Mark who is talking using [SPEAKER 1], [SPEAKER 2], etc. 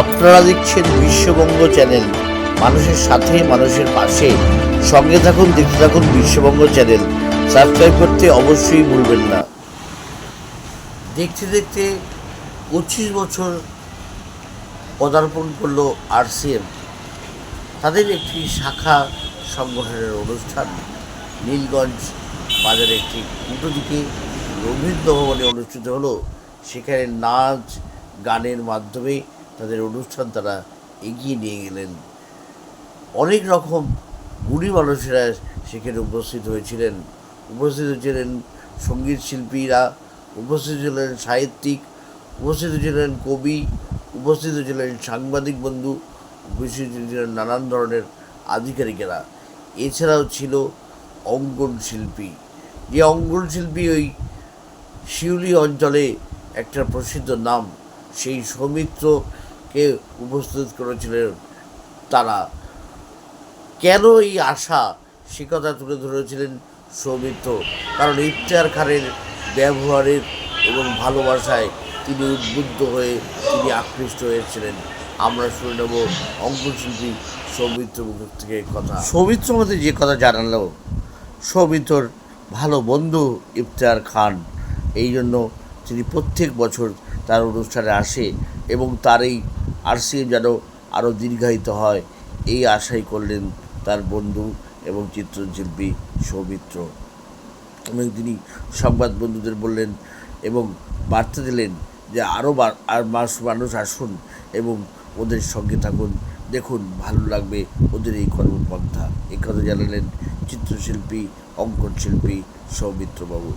[SPEAKER 1] আপনারা দেখছেন বিশ্ববঙ্গ চ্যানেল। মানুষের সাথে, মানুষের পাশে। সঙ্গে থাকুন, দেখতে থাকুন বিশ্ববঙ্গ চ্যানেল। সাবস্ক্রাইব করতে অবশ্যই ভুলবেন না। দেখতে দেখতে পঁচিশ বছর পদার্পণ করল আরসিএম। তাদের একটি শাখা সংগঠনের অনুষ্ঠান নীলগঞ্জ বাজারে একটি উল্টো দিকে রবীন্দ্র ভবনে অনুষ্ঠিত হলো। সেখানে নাচ, গানের মাধ্যমে তাদের অনুষ্ঠান তারা এগিয়ে নিয়ে গেলেন। অনেক রকম গুণী মানুষেরা সেখানে উপস্থিত হয়েছিলেন। উপস্থিত হয়েছিলেন সংগীত শিল্পীরা, উপস্থিত ছিলেন সাহিত্যিক, উপস্থিত ছিলেন কবি, উপস্থিত ছিলেন সাংবাদিক বন্ধু, উপস্থিত ছিলেন নানান ধরনের আধিকারিকেরা। এছাড়াও ছিল অঙ্কন শিল্পী। যে অঙ্কন শিল্পী ওই শিউলি অঞ্চলে একটা প্রসিদ্ধ নাম, সেই সৌমিত্রকে উপস্থিত করেছিলেন তারা? কেন এই আশা? সে কথা তুলে ধরেছিলেন সৌমিত্র। কারণ ইফতেয়ার খানের ব্যবহারের এবং ভালোবাসায় তিনি উদ্বুদ্ধ হয়ে তিনি আকৃষ্ট হয়েছিলেন। আমরা শুনে নেব অঙ্কশিল্পী সৌমিত্র মুখের থেকে কথা। সৌমিত্র মধ্যে যে কথা জানালো, সৌমিত্রর ভালো বন্ধু ইফতেয়ার খান, এই জন্য তিনি প্রত্যেক বছর তার অনুষ্ঠানে আসে এবং তার এই আরসিএম যেন আরও দীর্ঘায়িত হয়, এই আশাই করলেন তার বন্ধু এবং চিত্রশিল্পী সৌমিত্র। এবং তিনি সংবাদ বন্ধুদের বললেন এবং বার্তা দিলেন যে আরও আর মানুষ আসুন এবং ওদের সঙ্গে থাকুন। দেখুন, ভালো লাগবে ওদের এই কর্মপন্থা। এই কথা জানালেন চিত্রশিল্পী, অঙ্কন শিল্পী সৌমিত্রবাবু।